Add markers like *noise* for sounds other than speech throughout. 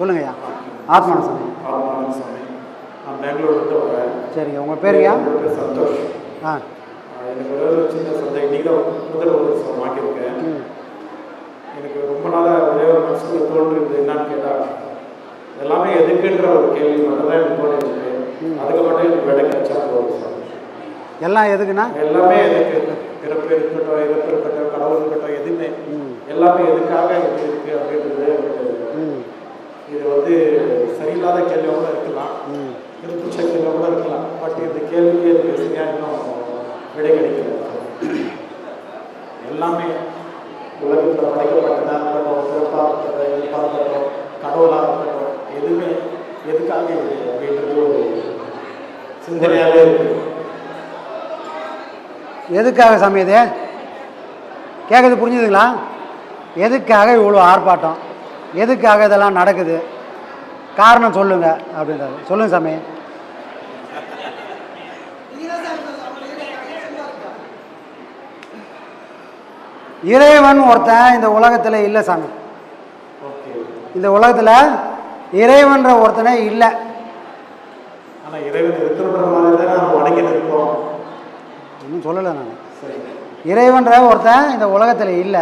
சொல்லுங்கய்யா. ஆத்மான சாமி ஆமாம் சாமி நான் பெங்களூர்லேருந்து வரேன். சரிங்க உங்கள் பேர் சந்தோஷ். ஆ. எனக்கு ஒரே சின்ன சந்தேகம். இன்றைக்கி தான் முதல் ஒரு வாங்கியிருக்கேன் எனக்கு ரொம்ப நாளாக ஒரே ஒரு மனசுக்குள்ள தோன்றுறது என்னன்னு கேட்டால் எல்லாமே எதுக்குன்ற ஒரு கேள்வி மட்டும் தான் எனக்கு தோணுச்சு அதுக்கு மட்டும் எனக்கு விடை கிடைச்சா போதும் எல்லாம் எதுக்குண்ணா எல்லாமே எதுக்கு? பிறப்பு இருக்கட்டும் இறப்பு இருக்கட்டும் கடவுள் இருக்கட்டும் எதுவுமே. எல்லாமே எதுக்காக இருக்கு அப்படின்றது இது வந்து சரியில்லாத கேள்வியாக கூட இருக்கலாம் இருப்பு சக்தியில் கூட இருக்கலாம். பட் இந்த கேள்விக்கு எனக்கு சரியாக இன்னும் விடை கிடைக்கல. எல்லாமே உலகத்தில் படைக்கப்பட்டதாக இருக்கட்டும் பிறப்பாக இருக்கட்டும் இறப்பாக இருக்கட்டும் கடவுளாக இருக்கட்டும் எதுவுமே எதுக்காக இது அப்படின்றது ஒரு சிந்தனையாகவே இருக்குது எதுக்காக சாமி இது? கேட்குறது புரிஞ்சுதுங்களா? எதுக்காக இவ்வளோ ஆர்ப்பாட்டம்? எதுக்காக இதெல்லாம் நடக்குது? காரணம் சொல்லுங்க அப்படின்றாரு. சொல்லுங்க சாமி. இறைவன் ஒருத்தன் இந்த உலகத்தில் இல்லை சாமி. இந்த உலகத்தில் இறைவன்ற ஒருத்தனே இல்லை. இன்னும் சொல்லலை நான். இறைவன்ற ஒருத்தன் இந்த உலகத்தில் இல்லை.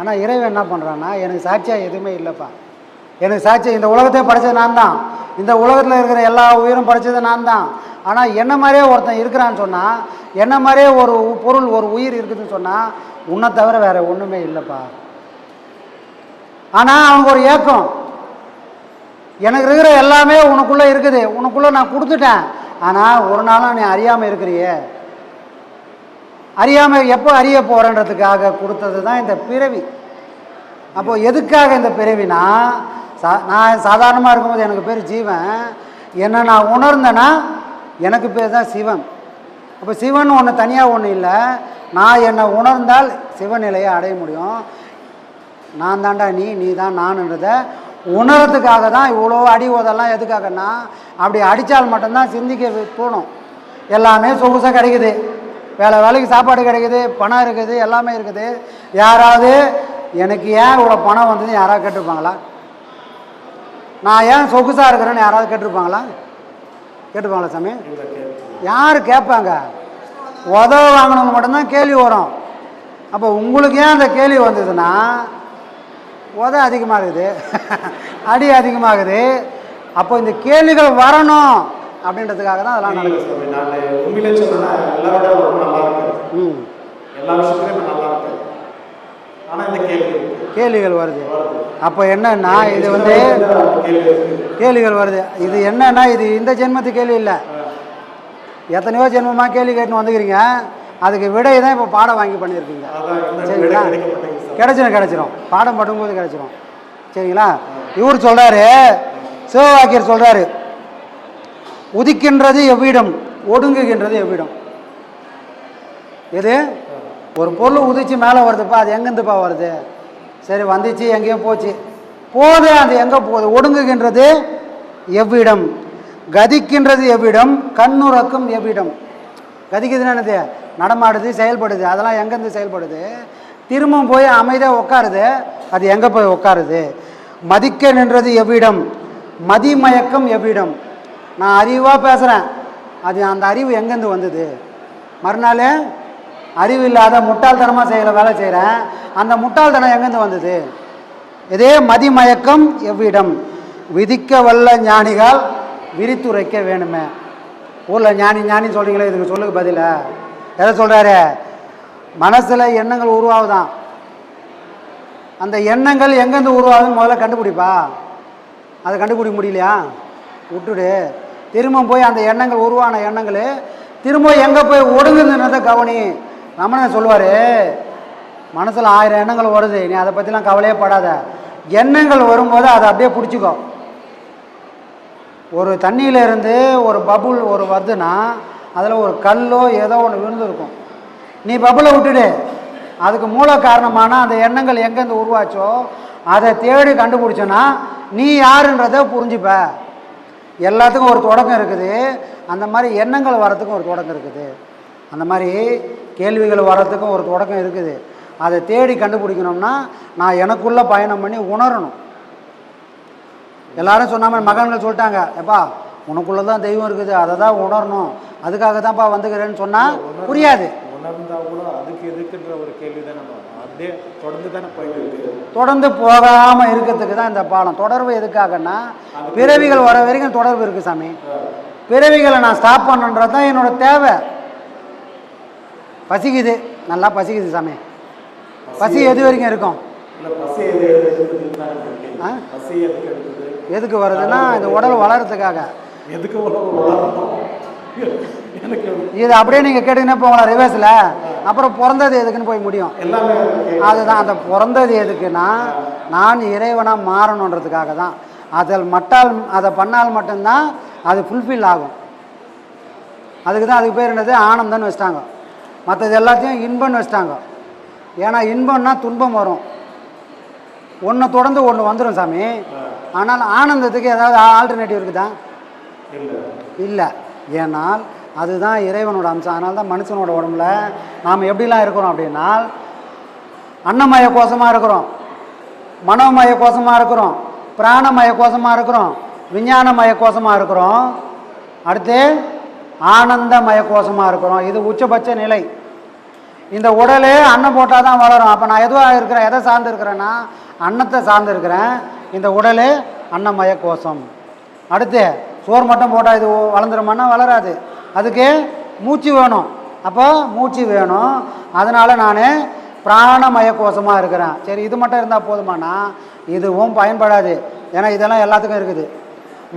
ஆனால் இறைவன் என்ன பண்ணுறான்னா எனக்கு சாட்சியாக எதுவுமே இல்லைப்பா. எனக்கு சாட்சி இந்த உலகத்தை படைச்சது நான் தான். இந்த உலகத்தில் இருக்கிற எல்லா உயிரும் படைச்சது நான் தான். ஆனால் என்ன மாதிரியே ஒருத்தன் இருக்கிறான்னு சொன்னால் என்ன மாதிரியே ஒரு பொருள் ஒரு உயிர் இருக்குதுன்னு சொன்னால் உன்னை தவிர வேறு ஒன்றுமே இல்லைப்பா. ஆனால் அவனுக்கு ஒரு ஏக்கம். எனக்கு இருக்கிற எல்லாமே உனக்குள்ளே இருக்குது. உனக்குள்ளே நான் கொடுத்துட்டேன். ஆனால் ஒரு நாளும் நீ அறியாமல் இருக்கிறியே. அறியாமல் எப்போ அறிய போகிறன்றதுக்காக கொடுத்தது தான் இந்த பிறவி. அப்போது எதுக்காக இந்த பிறவினா சா நான் சாதாரணமாக இருக்கும்போது எனக்கு பேர் ஜீவன். என்னை நான் உணர்ந்தேன்னா எனக்கு பேர் தான் சிவன். அப்போ சிவன் ஒன்று தனியாக ஒன்று இல்லை. நான் என்னை உணர்ந்தால் சிவநிலையை அடைய முடியும். நான் தாண்டா நீ நீ தான் நானுன்றதை உணரத்துக்காக தான் இவ்வளோ அடி உதெல்லாம் எதுக்காகன்னா அப்படி அடித்தால் மட்டும்தான் சிந்திக்க தோணும். எல்லாமே சொகுசாக கிடைக்குது. வேலை வேலைக்கு சாப்பாடு கிடைக்குது பணம் இருக்குது எல்லாமே இருக்குது. யாராவது எனக்கு ஏன் இவ்வளோ பணம் வந்தது யாராவது கேட்டிருப்பாங்களா? நான் ஏன் சொகுசாக இருக்கிறேன்னு யாராவது கேட்டிருப்பாங்களா? கேட்டுப்பாங்களா சாமி? யார் கேட்பாங்க? உதவ வாங்கினவங்க மட்டும்தான் கேள்வி வரும். அப்போ உங்களுக்கு ஏன் அந்த கேள்வி வந்ததுன்னா உத அதிகமாக இருக்குது *laughs* அடி அதிகமாகுது. அப்போ இந்த கேள்விகள் வரணும். அப்படின்றதுக்காக தான் அதெல்லாம் நடக்குது. உண்மையிலே சொன்னா எல்லாரோட ரொம்ப நல்லா இருக்கு. ம். எல்லா விஷயத்துலையும் நல்லா இருக்கு. ஆனால் இந்த கேள்வி. கேள்விகள் வருது. அப்போ என்னன்னா இது வந்து. கேள்விகள் வருது. இது என்னன்னா இது இந்த ஜென்மத்து கேள்வி இல்லை. எத்தனையோ ஜென்மமாக கேள்வி கேட்டுன்னு வந்துக்கிறீங்க. அதுக்கு விடை தான் இப்போ பாடம் வாங்கி பண்ணியிருக்கீங்க. சரிங்களா. கிடைச்சிடும் கிடைச்சிரும் பாடம் படும்போது கிடைச்சிரும். சரிங்களா? இவர் சொல்றாரு சிவவாக்கியர் சொல்றாரு உதிக்கின்றது எவ்விடம் ஒடுங்குகின்றது எவ்விடம்? எது? ஒரு பொருள் உதிச்சு மேலே வருதுப்பா அது எங்கேருந்துப்பா வருது? சரி வந்துச்சு எங்கேயோ போச்சு. போது அது எங்கே போகுது? ஒடுங்குகின்றது எவ்விடம்? கதிக்கின்றது எவ்விடம்? கண்ணுறக்கும் எவ்விடம்? கதிக்குதுன்னு என்னது? நடமாடுது செயல்படுது. அதெல்லாம் எங்கேருந்து செயல்படுது? திரும்பவும் போய் அமைதியாக உட்காருது. அது எங்கே போய் உட்காருது? மதிக்க நின்றது எவ்விடம்? மதிமயக்கம் எவ்விடம்? நான் அறிவாக பேசுகிறேன் அது அந்த அறிவு எங்கேருந்து வந்தது? மறுநாள் அறிவு இல்லாத முட்டாள்தனமாக செய்கிற வேலை செய்கிறேன் அந்த முட்டாள்தனம் எங்கேருந்து வந்தது? இதே மதிமயக்கம் எவ்விடம்? விதிக்க வல்ல ஞானிகள் விரித்துரைக்க வேணுமே. ஊரில் ஞானி ஞானின்னு சொல்கிறீங்களே இதுக்கு சொல்லுங்க பதில? எதை சொல்கிறாரு மனசில் எண்ணங்கள் உருவாகுதான். அந்த எண்ணங்கள் எங்கேருந்து உருவாகுதுன்னு முதல்ல கண்டுபிடிப்பா. அதை கண்டுபிடிக்க முடியலையா? விட்டுடு. திரும்ப போய் அந்த எண்ணங்கள் உருவான எண்ணங்கள் திரும்ப எங்கே போய் ஒடுங்குதுன்றதை கவனி. ரமணன் சொல்லுவார் மனசில் ஆயிரம் எண்ணங்கள் வருது நீ அதை பற்றிலாம் கவலையே படாத. எண்ணங்கள் வரும்போது அதை அப்படியே பிடிச்சிக்கோ. ஒரு தண்ணியிலேருந்து ஒரு பபுள் ஒரு வருதுன்னா அதில் ஒரு கல்லோ ஏதோ ஒன்று விழுந்துருக்கும். நீ பபுளை விட்டுடு. அதுக்கு மூல காரணமான அந்த எண்ணங்கள் எங்கேருந்து உருவாச்சோ அதை தேடி கண்டுபிடிச்சோன்னா நீ யாருன்றதை புரிஞ்சுப்ப. எல்லாத்துக்கும் ஒரு தொடக்கம் இருக்குது. அந்த மாதிரி எண்ணங்கள் வரத்துக்கும் ஒரு தொடக்கம் இருக்குது. அந்த மாதிரி கேள்விகள் வர்றதுக்கும் ஒரு தொடக்கம் இருக்குது. அதை தேடி கண்டுபிடிக்கணும்னா நான் எனக்குள்ளே பயணம் பண்ணி உணரணும். எல்லாரும் சொன்ன மாதிரி மகன்கள் சொல்லிட்டாங்க எப்பா உனக்குள்ள தான் தெய்வம் இருக்குது அதை தான் உணரணும். அதுக்காக தான்ப்பா வந்துக்கிறேன்னு சொன்னால் புரியாது. உணர்ந்தா கூட அதுக்கு எதுக்குன்ற ஒரு கேள்வி தானே வரும். அப்படியே தொடர்ந்து தானே போயிட்டு இருக்கு. தொடர்ந்து போகாமல் இருக்கிறதுக்கு தான் இந்த பாடம் தொடர்பு எதுக்காகன்னா பிறவிகள் வர வரைக்கும் தொடர்பு இருக்குது சாமி. பிறவிகளை நான் ஸ்டாப் பண்ணுன்றது தான் என்னோட தேவை. பசிக்குது. நல்லா பசிக்குது சாமி. பசி எது வரைக்கும் இருக்கும்? எதுக்கு வருதுன்னா இந்த உடல் வளர்கிறதுக்காக எதுக்கு இது அப்படியே நீங்கள் கேட்டுக்கினே போகலாம் ரிவர்ஸில் அப்புறம் பிறந்தது எதுக்குன்னு போய் முடியும். அதுதான் அந்த பிறந்தது எதுக்குன்னா நான் இறைவனாக மாறணுன்றதுக்காக தான். அதில் மட்டால் அதை பண்ணால் மட்டும்தான் அது ஃபுல்ஃபில் ஆகும். அதுக்கு தான் அதுக்கு பேர் என்னது? ஆனந்தம்னு வச்சிட்டாங்க. மற்றது எல்லாத்தையும் இன்பம்னு வச்சிட்டாங்க. ஏன்னா இன்பம்னா துன்பம் வரும். ஒன்று தொடர்ந்து ஒன்று வந்துடும் சாமி. ஆனால் ஆனந்தத்துக்கு ஏதாவது ஆல்டர்னேட்டிவ் இருக்குதா? இல்ல. இல்லை. ஏனால் அதுதான் இறைவனோட அம்சம். அதனால தான் மனுஷனோட உடம்புல நாம் எப்படிலாம் இருக்கிறோம் அப்படின்னா அன்னமய கோஷமாக இருக்கிறோம் மனோமய கோஷமாக இருக்கிறோம் பிராணமய கோஷமாக இருக்கிறோம் விஞ்ஞானமய கோஷமாக இருக்கிறோம். அடுத்து ஆனந்தமய கோஷமாக இருக்கிறோம். இது உச்சபட்ச நிலை. இந்த உடலே அன்னம் போட்டால் தான் வளரும். அப்போ நான் எதுவாக இருக்கிறேன் எதை சார்ந்து இருக்கிறேன்னா அன்னத்தை சார்ந்து இருக்கிறேன் இந்த உடலே அன்னமய கோஷம் அடுத்து சோறு மட்டும் போட்டால் இது வளர்ந்துருமான்னா வளராது. அதுக்கு மூச்சு வேணும். அப்போ மூச்சு வேணும். அதனால் நான் பிராணமய கோஷமாக இருக்கிறேன். சரி இது மட்டும் இருந்தால் போதுமானா இதுவும் பயன்படாது. ஏன்னா இதெல்லாம் எல்லாத்துக்கும் இருக்குது.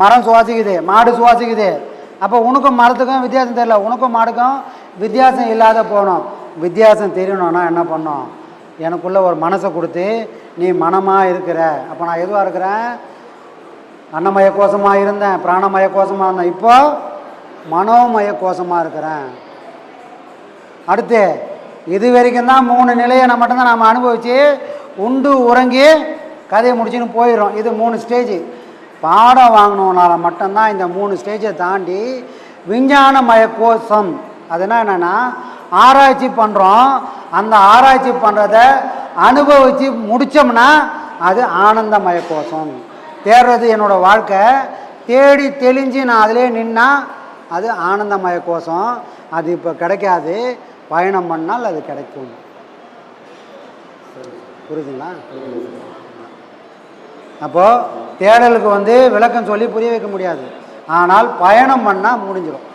மரம் சுவாசிக்குது மாடு சுவாசிக்குது. அப்போ உனக்கும் மரத்துக்கும் வித்தியாசம் தெரியல. உனக்கும் மாடுக்கும் வித்தியாசம் இல்லாத போகணும் வித்தியாசம் தெரியணும்னா என்ன பண்ணோம்? எனக்குள்ளே ஒரு மனசை கொடுத்து நீ மனமாக இருக்கிற. அப்போ நான் எதுவாக இருக்கிறேன்? அன்னமய கோஷமாக இருந்தேன் பிராணமய கோஷமாக இருந்தேன். இப்போது மனோமய கோஷமாக இருக்கிறேன். அடுத்து இது வரைக்கும் தான் மூணு நிலையை நம்ம மட்டும்தான் நாம் அனுபவித்து உண்டு உறங்கி கதையை முடிச்சுன்னு போயிடும் இது மூணு ஸ்டேஜ் பாடம் வாங்கினோனால மட்டும்தான் இந்த மூணு ஸ்டேஜை தாண்டி விஞ்ஞானமய கோஷம். அதுனா என்னென்னா ஆராய்ச்சி பண்ணுறோம் அந்த ஆராய்ச்சி பண்ணுறத அனுபவித்து முடித்தோம்னா அது ஆனந்தமய கோஷம். தேடுறது என்னோட வாழ்க்கை. தேடி தெளிஞ்சு நான் அதிலே நின்னா அது ஆனந்தமய கோஷம். அது இப்போ கிடைக்காது. பயணம் பண்ணால் அது கிடைக்கும். புரியுதுங்களா? அப்போது தேடலுக்கு வந்து விளக்கம் சொல்லி புரிய வைக்க முடியாது. ஆனால் பயணம் பண்ணால் முடிஞ்சிடும்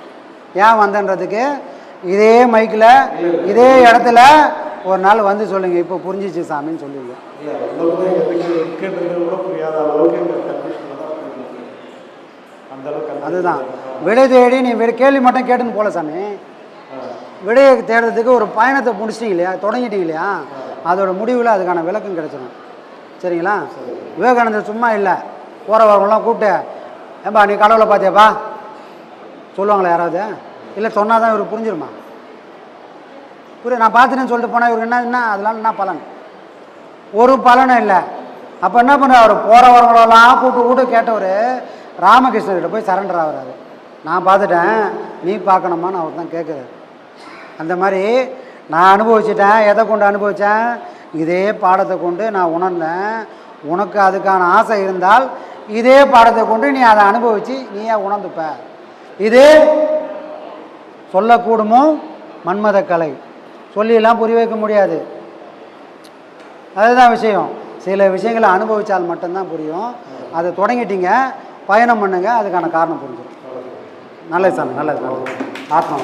ஏன் வந்தன்றதுக்கு? இதே மைக்கில் இதே இடத்துல ஒரு நாள் வந்து சொல்லுங்கள் இப்போ புரிஞ்சிச்சு சாமின்னு சொல்லுங்க இல்ல உலகமே எதுக்கு இருக்குன்றது கூட புரியாத அளவுக்கு இந்த கன்ஃபியூஷன்ல தான் போயிட்டு இருக்கு. அந்த அளவுக்கு confusion அதுதான். விடை தேடி நீ விட கேள்வி மட்டும் கேட்டுன்னு போல சாமி. விடையை தேடுறதுக்கு ஒரு பயணத்தை முடிச்சிட்டீங்க இல்லையா? தொடங்கிட்டீங்க இல்லையா? அதோட முடிவில் அதுக்கான விளக்கம் கிடைச்சிடும் சரிங்களா? விவேகானந்தர் சும்மா இல்லை. போகிற வரவங்களாம் கூப்பிட்டு ஏம்பா நீ கடவுளை பார்த்தியாப்பா? சொல்லுவாங்களா யாராவது? இல்லை சொன்னால் தான் இவருக்கு புரிஞ்சிருமா? புரிய நான் பார்த்துட்டேன்னு சொல்லிட்டு போனால் இவருக்கு என்ன என்ன அதெல்லாம் என்ன பலன்? ஒரு பலனும் இல்லை. அப்போ என்ன பண்ணுறாரு அவர் போகிற வரவங்களெல்லாம் கூப்பிட்டு கூப்பிட்டு கேட்டவர் ராமகிருஷ்ணர்கிட்ட போய் சரண்டர் ஆகுறாரு. நான் பார்த்துட்டேன் நீ பார்க்கணுமான்னு அவர் தான் கேட்குறாரு. அந்த மாதிரி நான் அனுபவிச்சிட்டேன். எதை கொண்டு அனுபவித்தேன் இதே பாடத்தை கொண்டு நான் உணர்ந்தேன். உனக்கு அதுக்கான ஆசை இருந்தால் இதே பாடத்தை கொண்டு நீ அதை அனுபவித்து நீயே உணர்ந்துப்ப. இது சொல்லக்கூடுமோ? மன்மத கலை. சொல்லியெல்லாம் புரிய வைக்க முடியாது. அதுதான் விஷயம். சில விஷயங்களை அனுபவித்தால் மட்டும்தான் புரியும். அதை தொடங்கிட்டீங்க. பயணம் பண்ணுங்க அதுக்கான காரணம் புரிஞ்சிடும் நல்லது சார் நல்லது நல்லது. ஆத்மா